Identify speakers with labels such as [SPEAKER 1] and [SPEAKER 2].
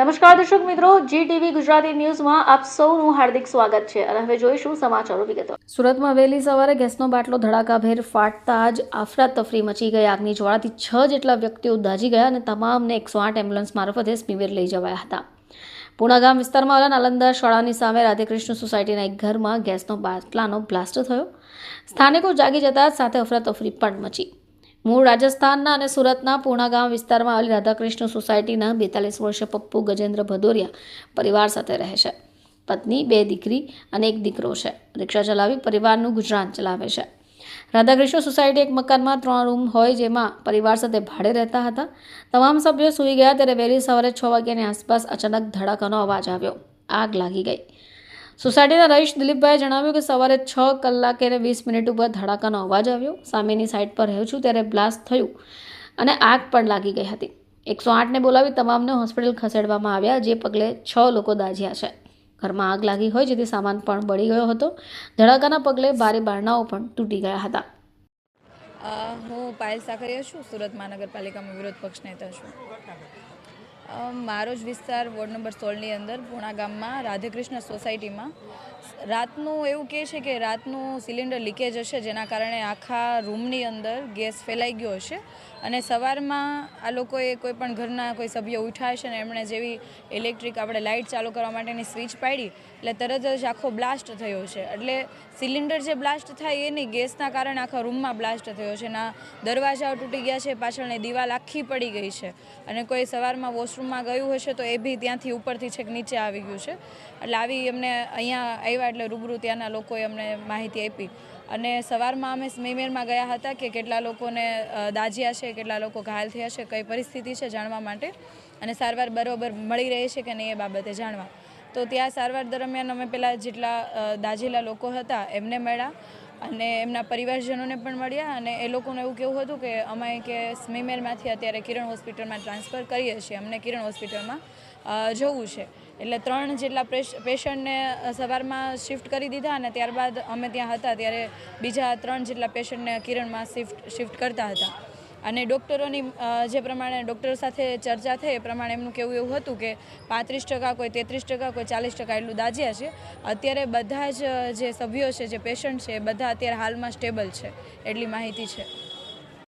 [SPEAKER 1] નમસ્કાર દર્શક મિત્રો જી ટીવી ગુજરાતી ન્યૂઝમાં આપ સૌનું હાર્દિક સ્વાગત છે અને હવે જોઈશું સમાચારો વિગતો. સુરતમાં વહેલી સવારે ગેસનો બાટલો ધડાકાભેર ફાટતા જ આફરાતફરી મચી ગઈ. આગની જ્વાળાથી છ જેટલા વ્યક્તિઓ દાજી ગયા અને તમામને એકસો આઠ એમ્બ્યુલન્સ મારફતે સ્મીમેર લઈ જવાયા હતા. પૂણા ગામ વિસ્તારમાં આવેલા નાલંદા શાળાની સામે રાધેકૃષ્ણ સોસાયટીના એક ઘરમાં ગેસનો બાટલાનો બ્લાસ્ટ થયો. સ્થાનિકો જાગી જતા સાથે અફરાતફરી પણ મચી. મૂળ રાજસ્થાનના અને સુરતના પૂણા ગામ વિસ્તારમાં આવેલી રાધાકૃષ્ણ સોસાયટીના બેતાલીસ વર્ષીય પપ્પુ ગજેન્દ્ર ભદોરિયા પરિવાર સાથે રહે છે. પત્ની, બે દીકરી અને એક દીકરો છે. રિક્ષા ચલાવી પરિવારનું ગુજરાન ચલાવે છે. રાધાકૃષ્ણ સોસાયટી એક મકાનમાં ત્રણ રૂમ હોય જેમાં પરિવાર સાથે ભાડે રહેતા હતા. તમામ સભ્યો સૂઈ ગયા ત્યારે વહેલી સવારે છ વાગ્યાની આસપાસ અચાનક ધડાકાનો અવાજ આવ્યો. આગ લાગી ગઈ. સોસાયટીના રહીશ દિલીપભાઈએ જણાવ્યું કે સવારે છ કલાકે અને વીસ મિનિટ ઉપર ધડાકાનો અવાજ આવ્યો. સામેની સાઈડ પર રહ્યો છું ત્યારે બ્લાસ્ટ થયું અને આગ પણ લાગી ગઈ હતી. એકસો આઠને બોલાવી તમામને હોસ્પિટલ ખસેડવામાં આવ્યા, જે પગલે છ લોકો દાઝ્યા છે. ઘરમાં આગ લાગી હોય જેથી સામાન પણ બળી ગયો હતો. ધડાકાના પગલે બારી બારણાઓ પણ તૂટી ગયા હતા.
[SPEAKER 2] હું પાયલ સાકરિયા છું. સુરત મહાનગરપાલિકામાં વિરોધ પક્ષ નેતા છું. મારો જ વિસ્તાર વોર્ડ નંબર સોળની અંદર, પૂણા ગામમાં, રાધેકૃષ્ણ સોસાયટીમાં. રાતનું એવું કહે છે કે રાતનું સિલિન્ડર લીકેજ હશે, જેના કારણે આખા રૂમની અંદર ગેસ ફેલાઈ ગયો હશે. અને સવારમાં આ લોકોએ કોઈ પણ ઘરના કોઈ સભ્ય ઉઠ્યા છે ને એમણે જેવી ઇલેક્ટ્રિક આપણે લાઇટ ચાલુ કરવા માટેની સ્વિચ પાડી, એટલે તરત જ આખો બ્લાસ્ટ થયો છે. એટલે સિલિન્ડર જે બ્લાસ્ટ થાય એ નહીં ગેસના કારણે આખા રૂમમાં બ્લાસ્ટ થયો છે. ના દરવાજાઓ તૂટી ગયા છે, પાછળની દિવાલ આખી પડી ગઈ છે. અને કોઈ સવારમાં વોશરૂમમાં ગયું હશે તો એ બી ત્યાંથી ઉપરથી છેક નીચે આવી ગયું છે. એટલે આવી એમને અહીંયા આવ્યા એટલે રૂબરૂ ત્યાંના લોકોએ અમને માહિતી આપી. અને સવારમાં અમે સ્મીમેરમાં ગયા હતા કે કેટલા લોકોને દાજ્યા છે, કેટલા લોકો ઘાયલ થયા છે, કઈ પરિસ્થિતિ છે જાણવા માટે. અને સારવાર બરોબર મળી રહી છે કે નહીં એ બાબતે જાણવા. તો ત્યાં સારવાર દરમિયાન અમે પેલા જેટલા દાજેલા લોકો હતા એમને મળ્યા. અને એમના પરિવારજનોને પણ મળ્યા અને એ લોકોનું એવું કેવું હતું કે અમે કે સ્મીમેરમાંથી અત્યારે કિરણ હોસ્પિટલમાં ટ્રાન્સફર કરીએ છીએ. અમને કિરણ હોસ્પિટલમાં જવું છે. એટલે ત્રણ જેટલા પેશન્ટને સવારમાં શિફ્ટ કરી દીધા અને ત્યારબાદ અમે ત્યાં હતા ત્યારે બીજા ત્રણ જેટલા પેશન્ટને કિરણમાં શિફ્ટ શિફ્ટ કરતા હતા. અને ડૉક્ટરોની જે પ્રમાણે ડૉક્ટર સાથે ચર્ચા થઈ, એ પ્રમાણે એમનું કેવું એવું હતું કે પાંત્રીસ ટકા કોઈ તેત્રીસ ટકા કોઈ ચાલીસ ટકા એટલું દાજ્યા છે. અત્યારે બધા જ જે સભ્યો છે, જે પેશન્ટ છે, એ બધા અત્યારે હાલમાં સ્ટેબલ છે, એટલી માહિતી છે.